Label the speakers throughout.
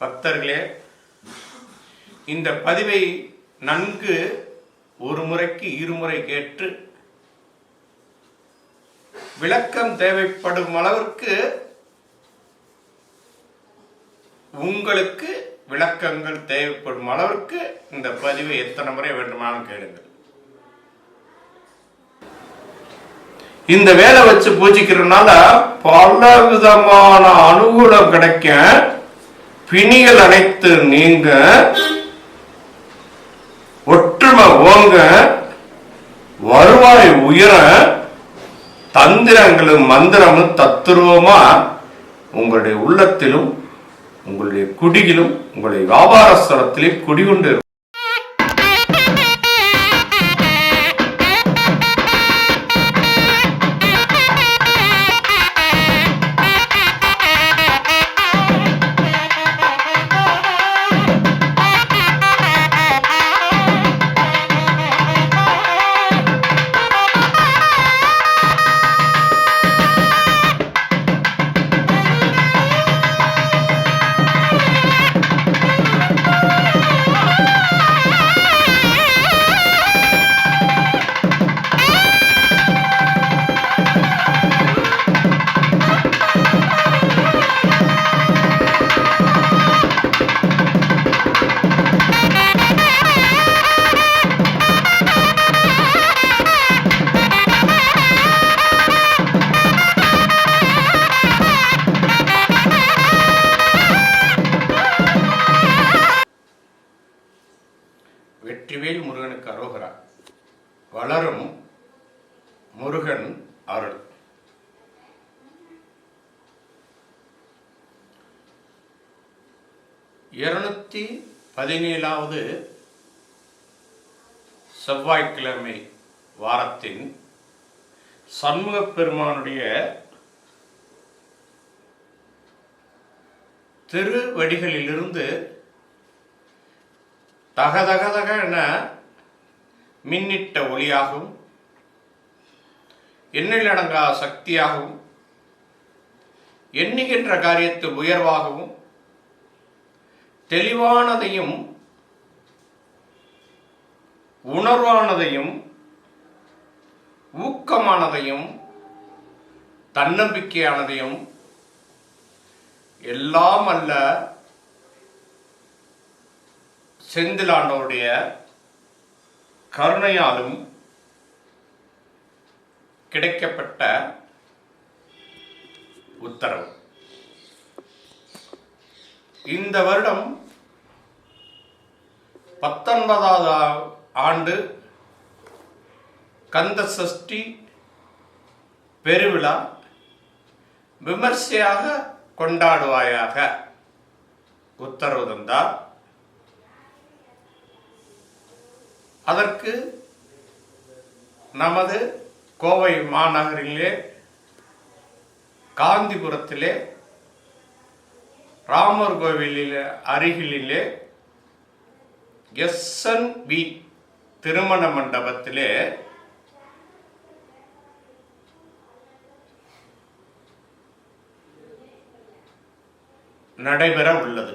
Speaker 1: பக்தர்களே இந்த பதிவை நன்கு ஒரு முறைக்கு இருமுறை கேட்டு விளக்கம் தேவைப்படும் அளவிற்கு உங்களுக்கு விளக்கங்கள் தேவைப்படும் அளவிற்கு இந்த பதிவை எத்தனை முறை வேண்டுமானாலும் கேளுங்கள். இந்த வேலை வச்சு பூஜிக்கிறதுனால பல விதமான அனுகூலம் கிடைக்கும் பிணிகள் அனைத்து நீங்க ஒற்றுமை ஓங்க வருவாய் உயர தந்திரங்களும் மந்திரமும் தத்துருவமா உங்களுடைய உள்ளத்திலும் உங்களுடைய குடியிலும் உங்களுடைய வியாபார ஸ்தலத்திலே குடிகொண்டு கரோகரா. அரோகரா வளரும் முருகன் அருள். இருநூத்தி பதினேழாவது செவ்வாய்க்கிழமை வாரத்தின் சண்முகப் பெருமானுடைய திருவடிகளிலிருந்து தகதகதக என மின்னிட்ட ஒளியாகவும் எண்ணிலடங்கா சக்தியாகவும் எண்ணுகின்ற காரியத்தில் உயர்வாகவும் தெளிவானதையும் உணர்வானதையும் ஊக்கமானதையும் தன்னம்பிக்கையானதையும் எல்லாம் அல்ல செந்திலாண்டோருடைய கருணையாலும் கிடைக்கப்பட்ட உத்தரவு. இந்த வருடம் பத்தொன்பதாவது ஆண்டு கந்த சஷ்டி பெருவிழா விமர்சையாக கொண்டாடுவாயாக உத்தரவு தந்தார். அதற்கு நமது கோவை மாநகரிலே காந்திபுரத்திலே ராமர் கோவிலில் அருகிலே எஸ்என் வி திருமண மண்டபத்திலே நடைபெற உள்ளது.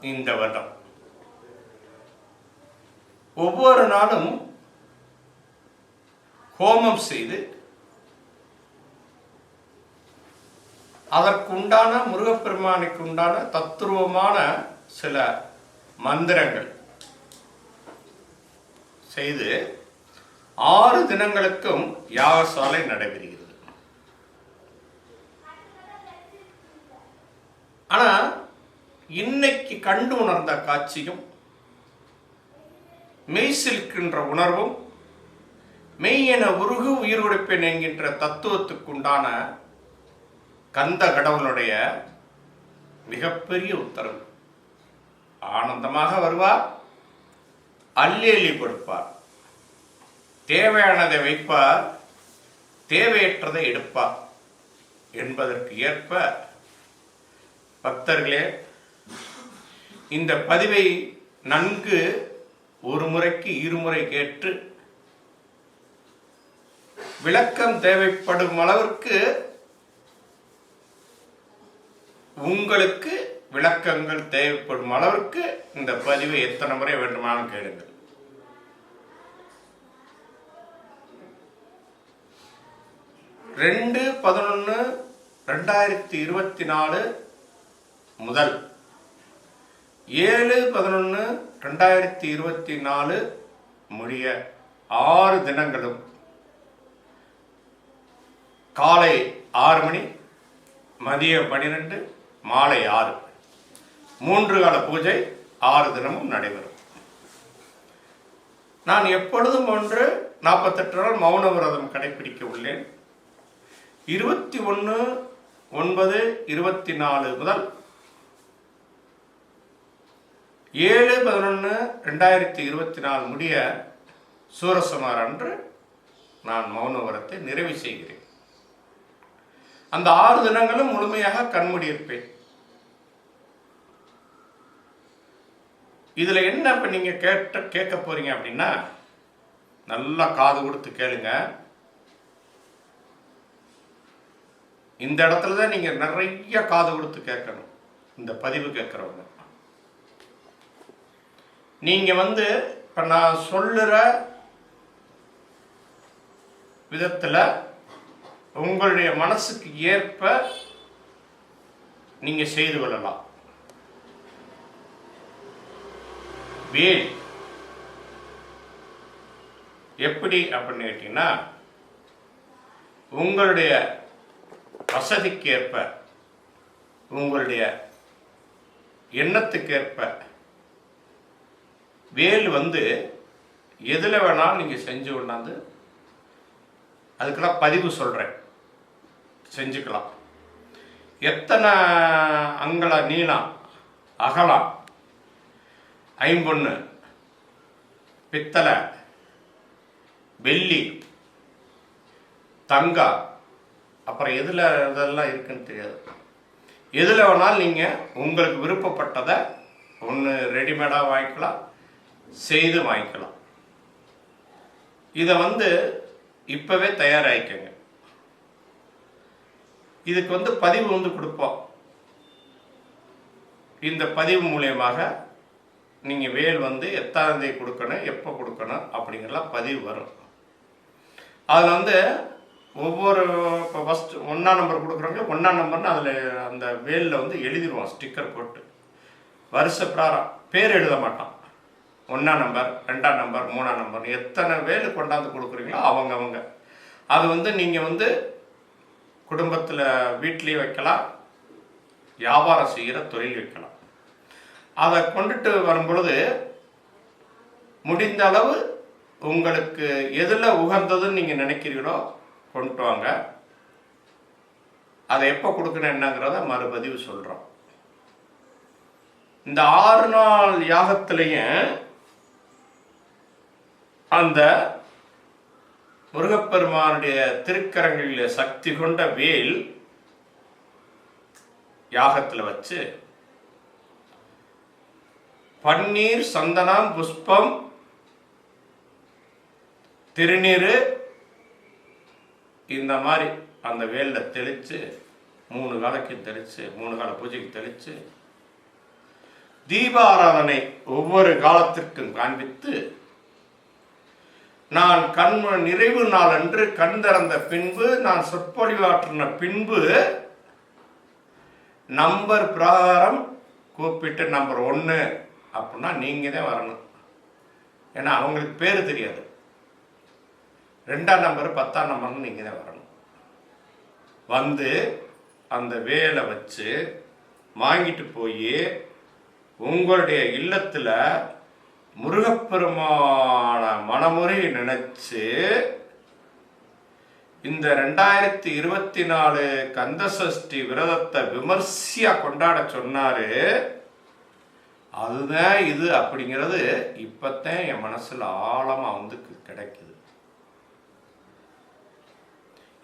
Speaker 1: இந்த வருடம். ஒவ்வொரு நாளும் ஹோமம் செய்து அதற்குண்டான முருகப்பெருமானுக்கு உண்டான தத்துருவமான சில மந்திரங்கள் செய்து ஆறு தினங்களுக்கும் யாகசாலை நடைபெறுகிறது. ஆனா இன்னைக்கு கண்டு உணர்ந்த காட்சியும் மெய் உணர்வும் மெய் என உருகு உயிர் உடைப்பேன் என்கின்ற தத்துவத்துக்குண்டான கந்த கடவுளுடைய மிகப்பெரிய உத்தரவு. ஆனந்தமாக வருவார் அள்ளி கொடுப்பார். தேவையானதை வைப்பார் தேவையற்றதை எடுப்பார் என்பதற்கு ஏற்ப பக்தர்களே இந்த பதிவை நன்கு ஒரு முறைக்கு இருமுறை கேட்டு விளக்கம் தேவைப்படும் அளவிற்கு உங்களுக்கு விளக்கங்கள் தேவைப்படும் அளவிற்கு இந்த பதிவை எத்தனை முறை வேண்டுமானாலும் கேளுங்கள். ரெண்டு பதினொன்று ரெண்டாயிரத்தி இருபத்தி நாலு முதல் ஏழு பதினொன்று ரெண்டாயிரத்தி இருபத்தி நாலு முடிய ஆறு தினங்களும் காலை ஆறு மணி மதியம் பனிரெண்டு மாலை ஆறு. மூன்று கால பூஜை ஆறு தினமும் நடைபெறும். நான் எப்பொழுதும் ஒன்று நாற்பத்தெட்டு நாள் மௌன விரதம் கடைபிடிக்க உள்ளேன். இருபத்தி ஒன்று ஒன்பது இருபத்தி நாலு முதல் ஏழு பதினொன்று ரெண்டாயிரத்தி இருபத்தி நாலு முடிய சூரசமார் அன்று நான் மௌனவரத்தை நிறைவு செய்கிறேன். அந்த ஆறு தினங்களும் முழுமையாக கண்மூடியிருப்பேன் இதில் என்ன இப்போ நீங்கள் கேட்ட கேட்க போறீங்க அப்படின்னா நல்லா காது கொடுத்து கேளுங்க. இந்த இடத்துல தான் நீங்கள் நிறைய காது கொடுத்து கேட்கணும். இந்த பதிவு கேட்குறவங்க. நீங்க வந்து இப்ப நான் சொல்லுற விதத்துல உங்களுடைய மனசுக்கு ஏற்ப நீங்க செய்து கொள்ளலாம். வேல். எப்படி அப்படின்னு கேட்டீங்கன்னா உங்களுடைய வசதிக்கு ஏற்ப உங்களுடைய எண்ணத்துக்கு ஏற்ப வேல் வந்து எதில் வேணாலும் நீங்கள் செஞ்சு கொண்டாந்து அதுக்கெல்லாம் பதிவு சொல்கிறேன் செஞ்சுக்கலாம். எத்தனை அங்கல நீளம் அகலம் ஐம்பொண்ணு பித்தளை வெள்ளி தங்கம் அப்புறம் எதில் இதெல்லாம் இருக்குன்னு தெரியாது. எதில் வேணாலும் நீங்கள் உங்களுக்கு விருப்பப்பட்டதை ஒன்று ரெடிமேடாக வாங்கிக்கலாம். செய்து வாங்கிக்கலாம். இதை வந்து இப்போவே தயாராகிக்கங்க இதுக்கு வந்து பதிவு வந்து கொடுப்போம். இந்த பதிவு மூலியமாக நீங்கள் வேல் வந்து எத்தாம் தேதி கொடுக்கணும் எப்போ கொடுக்கணும் அப்படிங்கிறலாம் பதிவு வரும். அதில் வந்து ஒவ்வொரு இப்போ ஃபஸ்ட்டு ஒன்றா நம்பர் கொடுக்குறவங்க ஒன்றா நம்பர்னு அதில் அந்த வேலில் வந்து எழுதிடுவோம் ஸ்டிக்கர் போட்டு. வருஷ பிராரம் பேர் எழுத மாட்டான் ஒன்றாம் நம்பர் ரெண்டாம் நம்பர் மூணாம் நம்பர். எத்தனை வேலு கொண்டாந்து கொடுக்குறீங்களோ அவங்கவங்க அது வந்து நீங்கள் வந்து குடும்பத்தில் வீட்லேயே வைக்கலாம் வியாபாரம் செய்கிற தொழில் வைக்கலாம். அதை கொண்டுட்டு வரும்பொழுது முடிந்த அளவு உங்களுக்கு எதில் உகந்ததுன்னு நீங்கள் நினைக்கிறீங்களோ கொண்டு வாங்க. அதை எப்போ கொடுக்கணும் என்னங்கிறத மறுபதிவு சொல்கிறோம் இந்த ஆறு நாள் யாகத்திலையும் அந்த முருகப்பெருமானுடைய திருக்கரங்களில் சக்தி கொண்ட வேல் யாகத்தில் வச்சு பன்னீர் சந்தனம் புஷ்பம் திருநீர் இந்த மாதிரி அந்த வேலில் தெளித்து மூணு காலைக்கு தெளித்து மூணு கால பூஜைக்கு தெளித்து தீபாராதனை ஒவ்வொரு காலத்திற்கும் காண்பித்து நான் கண் நிறைவு நாள் அன்று கண் திறந்த பின்பு நான் சொற்பொழிவாற்றின பின்பு நம்பர் பிரகாரம் கூப்பிட்டு நம்பர் ஒன்று அப்படின்னா நீங்கள் தான் வரணும். ஏன்னா அவங்களுக்கு பேர் தெரியாது. ரெண்டாம் நம்பர் பத்தாம் நம்பர்னு நீங்கள் தான் வரணும். வந்து அந்த வேலை வச்சு வாங்கிட்டு போய் உங்களுடைய இல்லத்தில் முருகப்பெருமான மனமுறை நினைச்சு இந்த ரெண்டாயிரத்தி இருபத்தி நாலு கந்தசஷ்டி விரதத்தை விமர்சையா கொண்டாட சொன்னாரு. அதுதான் இது அப்படிங்கிறது இப்பத்தான் என் மனசுல ஆழமா வந்து கிடைக்குது.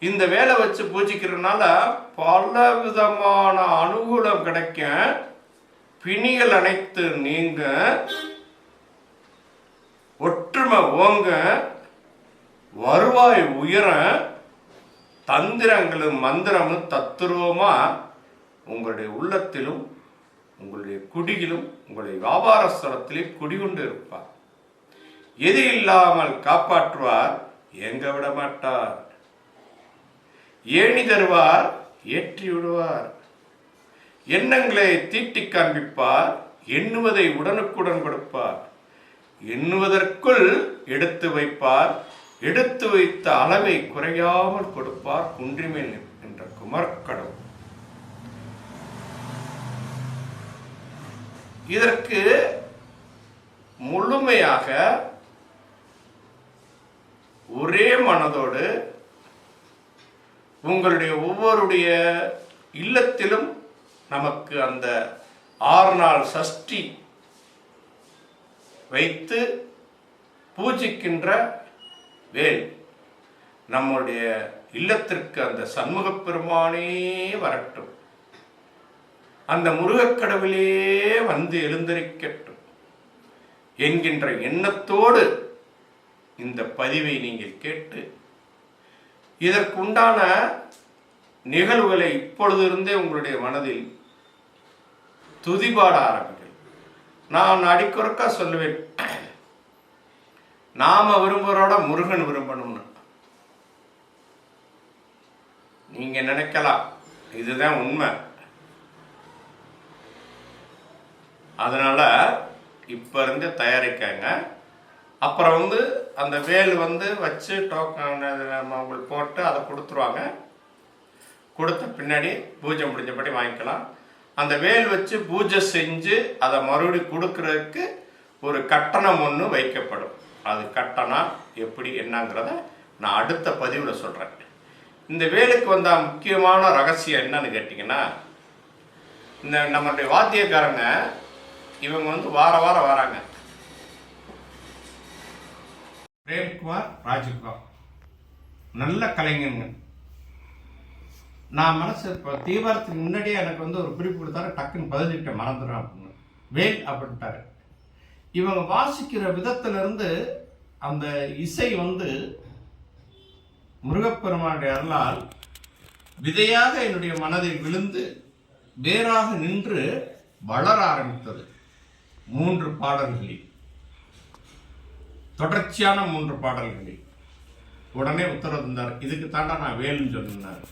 Speaker 1: இந்த வேலை வச்சு பூஜிக்கிறதுனால பல விதமான அனுகூலம் கிடைக்கும் பிணிகள் அனைத்து நீங்க ஒற்றுமை ஓங்க வருவாய் உயர தந்திரங்களும் மந்திரமும் தத்துருவமா உங்களுடைய உள்ளத்திலும் உங்களுடைய குடியிலும் உங்களுடைய வியாபார ஸ்தலத்திலே குடிகொண்டு இருப்பார். எது இல்லாமல் காப்பாற்றுவார்? எங்க விட மாட்டார். ஏணி தருவார் ஏற்றி விடுவார். எண்ணங்களை தீட்டி காண்பிப்பார் எண்ணுவதை உடனுக்குடன் கொடுப்பார். எண்ணுவதற்குள் எடுத்து வைப்பார் எடுத்து வைத்த அளவை குறையாமல் கொடுப்பார் குன்றிமேல் என்ற குமர்க்கடவுள் இதற்கு முழுமையாக ஒரே மனதோடு உங்களுடைய ஒவ்வொருடைய இல்லத்திலும் நமக்கு அந்த ஆறு நாள் சஷ்டி வைத்து பூஜிக்கின்ற வேல். நம்முடைய இல்லத்திற்கு அந்த சண்முகப் பெருமானே வரட்டும். அந்த முருகக்கடவுளே வந்து எழுந்தரிக்கட்டும். என்கின்ற எண்ணத்தோடு இந்த பதிவை நீங்கள் கேட்டு இதற்குண்டான நிகழ்வுகளை இப்பொழுதிருந்தே உங்களுடைய மனதில் துதிபாட ஆரம்பி நான் அடிக்குறுக்கா சொல்லுவேன். நாம விரும்புறோட முருகன் விரும்பணும்னு. நீங்க நினைக்கலாம். இதுதான் உண்மை. அதனால இப்போ இருந்து தயாரிக்காங்க. அப்புறம் வந்து அந்த வேல் வந்து வச்சு டோக்கன் அவங்களுக்கு போட்டு அதை கொடுத்துருவாங்க. கொடுத்த பின்னாடி பூஜை முடிஞ்சபடி வாங்கிக்கலாம். அந்த வேல் வச்சு பூஜை செஞ்சு அதை மறுபடி கொடுக்கறதுக்கு ஒரு கட்டணம் ஒன்று வைக்கப்படும். அது கட்டணம் எப்படி என்னங்கிறத நான் அடுத்த பதிவில் சொல்கிறேன் இந்த வேலுக்கு வந்த முக்கியமான ரகசியம் என்னன்னு கேட்டிங்கன்னா இந்த நம்மளுடைய வாத்தியக்காரங்க இவங்க வந்து வார வாரம் வராங்க. பிரேம்குமார் ராஜ்குமார். நல்ல கலைஞருங்க நான் மனசு இப்போ தீபாவளத்துக்கு முன்னாடியே எனக்கு வந்து ஒரு குறிப்பு கொடுத்தாரு டக்குன்னு பதிலிட்ட மறந்துடும் அப்படின்னு. வேல் அப்படின்ட்டாரு. இவங்க வாசிக்கிற விதத்திலிருந்து அந்த இசை வந்து முருகப்பெருமானுடைய அருளால் விதையாக என்னுடைய மனதில் விழுந்து வேறாக நின்று வளர ஆரம்பித்தது. மூன்று பாடல்களில். தொடர்ச்சியான மூன்று பாடல்களில். உடனே உத்தரவு தந்தார். இதுக்கு தாண்டா நான் வேலுன்னு சொன்னார்.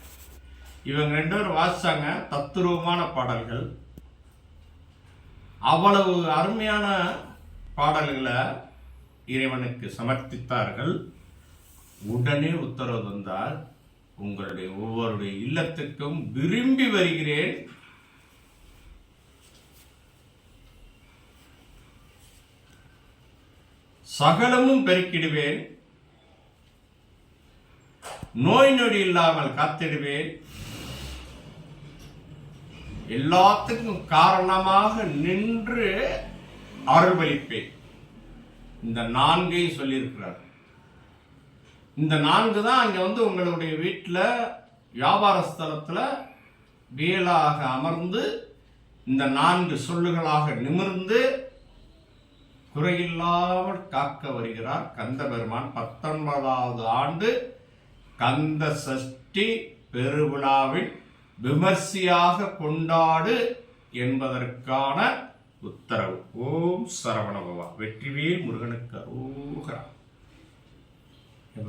Speaker 1: இவங்க ரெண்டு பேரும் வாசிச்சாங்க தத்துருவமான பாடல்கள். அவ்வளவு அருமையான பாடல்களை இறைவனுக்கு சமர்ப்பித்தார்கள். உடனே உத்தரவு தந்தார் உங்களுடைய ஒவ்வொருடைய இல்லத்துக்கும் விரும்பி வருகிறேன். சகலமும் பெருக்கிடுவேன். நோய் நொடி இல்லாமல் காத்திடுவேன். எல்லாத்துக்கும் காரணமாக நின்று அருள்பளிப்பேன். இந்த நான்கை சொல்லியிருக்கிறார். இந்த நான்கு தான் அங்கே வந்து உங்களுடைய வீட்டில் வியாபார ஸ்தலத்தில் வேலாக அமர்ந்து இந்த நான்கு சொல்லுகளாக நிமிர்ந்து குறையில்லாமல் காக்க வருகிறார் கந்த பெருமான் பத்தொன்பதாவது ஆண்டு கந்த சஷ்டி பெருவிழாவில் விமர்சையாக கொண்டாடு என்பதற்கான உத்தரவு. ஓம் சரவணபவா வெற்றிவேல் முருகனுக்கு அரோகரா.